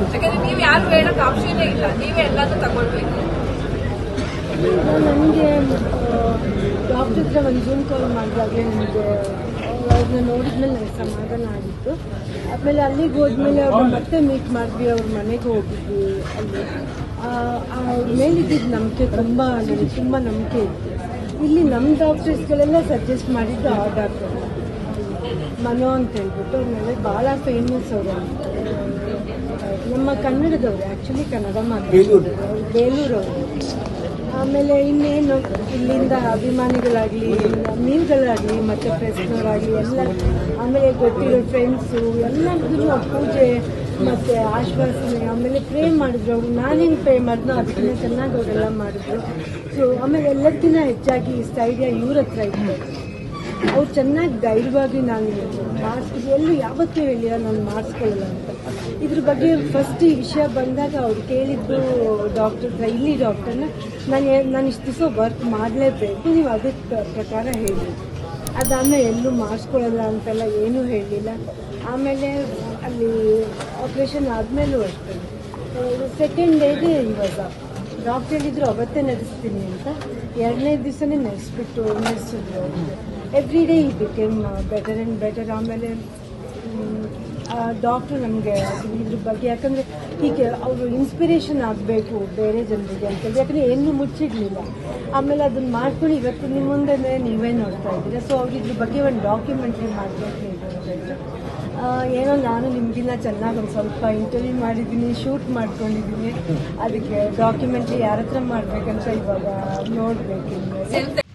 ಯಾಕಂದ್ರೆ ನೀವು ಯಾರು ಹೇಳಕ್ ಆಪ್ಷನ್ ಇಲ್ಲ. ನೀವೇ ಎಲ್ಲಾನು ತಗೊಳ್ಬೇಕು. ನನಗೆ ಡಾಕ್ಟರ್ ಹತ್ರ ಒಂದು ಜೂಮ್ ಕಾಲ್ ಮಾಡಿದಾಗಲೇ ನನಗೆ, ಅವ್ರನ್ನ ನೋಡಿದ್ಮೇಲೆ ನನಗೆ ಸಮಾಧಾನ ಆಗಿತ್ತು ಆಮೇಲೆ ಅಲ್ಲಿಗೆ ಹೋದ್ಮೇಲೆ ಅವ್ರನ್ನ ಮತ್ತೆ ಮೀಟ್ ಮಾಡಿದ್ವಿ, ಅವ್ರ ಮನೆಗೆ ಹೋಗಿದ್ವಿ ಅಲ್ಲಿ. ಅವ್ರ ಮೇಲಿದ್ದಿದ್ದ ನಂಬಿಕೆ ತುಂಬ, ನನಗೆ ತುಂಬ ನಂಬಿಕೆ ಇತ್ತು. ಇಲ್ಲಿ ನಮ್ಮ ಡಾಕ್ಟರ್ಸ್ಗಳೆಲ್ಲ ಸಜೆಸ್ಟ್ ಮಾಡಿದ್ದು ಆ ಡಾಕ್ಟರ್ ಮನೋ ಅಂತ ಹೇಳ್ಬಿಟ್ಟು ಮೇಲೆ ಭಾಳ ಫೇಮಸ್ ಅವರು ನಮ್ಮ ಕನ್ನಡದವರು ಆ್ಯಕ್ಚುಲಿ ಕನ್ನಡ ಮಾತಾಡ್ತಾರೆ. ಅವ್ರು ಬೇಲೂರವರು. ಆಮೇಲೆ ಇನ್ನೇನು ಇಲ್ಲಿಂದ ಅಭಿಮಾನಿಗಳಾಗಲಿ ಮೀನುಗಳಾಗಲಿ ಮತ್ತು ಪ್ರೆಸ್ನವರಾಗಲಿ ಎಲ್ಲ ಆಮೇಲೆ ಗೊತ್ತಿರೋ ಫ್ರೆಂಡ್ಸು ಎಲ್ಲರಿಗೂ ಪೂಜೆ ಮತ್ತು ಆಶ್ವಾಸನೆ ಆಮೇಲೆ ಪ್ರೇ ಮಾಡಿದ್ರು. ಅವರು ನಾನೇನು ಪ್ರೇ ಮಾಡಿದ್ನೋ ಅದಕ್ಕಿಂತ ಚೆನ್ನಾಗಿ ಅವರೆಲ್ಲ ಮಾಡಿದ್ರು. ಸೊ ಆಮೇಲೆ ಎಲ್ಲಕ್ಕಿಂತ ಹೆಚ್ಚಾಗಿ ಇಷ್ಟ ಐಡಿಯಾ ಇವ್ರ ಹತ್ರ ಇತ್ತು. ಅವ್ರು ಚೆನ್ನಾಗಿ ಗೈಡ್ವಾಗಿ ನಾನು ಮಾಸ್ಕ್ ಎಲ್ಲೂ ಯಾವತ್ತೂ ಹೇಳಿಲ್ಲ ನಾನು ಮಾಡಿಸ್ಕೊಳ್ಳಲ್ಲ ಅಂತ. ಇದ್ರ ಬಗ್ಗೆ ಫಸ್ಟ್ ಈ ವಿಷಯ ಬಂದಾಗ ಅವ್ರು ಕೇಳಿದ್ದು ಡಾಕ್ಟರ್ ಇಲ್ಲಿ ಡಾಕ್ಟರ್ನ ನಾನು ನಾನು ಇಷ್ಟು ದಿವಸ ವರ್ಕ್ ಮಾಡಲೇಬೇಕು, ನೀವು ಅದಕ್ಕೆ ಪ್ರಕಾರ ಹೇಳಿ. ಅದಾದಮೇಲೆ ಎಲ್ಲೂ ಮಾಡಿಸ್ಕೊಳ್ಳಲ್ಲ ಅಂತೆಲ್ಲ ಏನೂ ಹೇಳಲಿಲ್ಲ ಆಮೇಲೆ ಅಲ್ಲಿ ಆಪ್ರೇಷನ್ ಆದಮೇಲೂ ಅಷ್ಟೇ. ಸೆಕೆಂಡ್ ಡೇಗೆ ಇವಾಗ ಡಾಕ್ಟರ್ ಹೇಳಿದ್ರು ಅವತ್ತೇ ನಡೆಸ್ತೀನಿ ಅಂತ. ಎರಡನೇ ದಿವಸನೇ ನಡೆಸ್ಬಿಟ್ಟು, ನಡೆಸಿದ್ರು ಎವ್ರಿ ಡೇ ಈ ಬಿಕೇಮ್ ಬೆಟರ್ ಆ್ಯಂಡ್ ಬೆಟರ್ ಆಮೇಲೆ ಡಾಕ್ಟ್ರು ನಮಗೆ ಇದ್ರ ಬಗ್ಗೆ, ಯಾಕಂದರೆ ಹೀಗೆ ಅವರು ಇನ್ಸ್ಪಿರೇಷನ್ ಆಗಬೇಕು ಬೇರೆ ಜನರಿಗೆ ಅಂತೇಳಿ ಯಾಕಂದರೆ ಏನೂ ಮುಚ್ಚಿಡಲಿಲ್ಲ. ಆಮೇಲೆ ಅದನ್ನು ಮಾಡ್ಕೊಂಡು ಇವತ್ತು ನಿಮ್ಮ ಮುಂದೆ ನೀವೇ ನೋಡ್ತಾ ಇದ್ದೀರಾ. ಸೊ ಅವ್ರು ಇದ್ರ ಬಗ್ಗೆ ಒಂದು ಡಾಕ್ಯುಮೆಂಟ್ರಿ ಮಾಡಬೇಕು ಏನೋ ನಾನು ನಿಮಗಿನ್ನ ಚೆನ್ನಾಗಿ ಒಂದು ಸ್ವಲ್ಪ ಇಂಟರ್ವ್ಯೂ ಮಾಡಿದ್ದೀನಿ ಶೂಟ್ ಮಾಡ್ಕೊಂಡಿದ್ದೀನಿ. ಅದಕ್ಕೆ ಡಾಕ್ಯುಮೆಂಟ್ರಿ ಯಾರ ಹತ್ರ ಮಾಡಬೇಕಂತ ಇವಾಗ ನೋಡಬೇಕು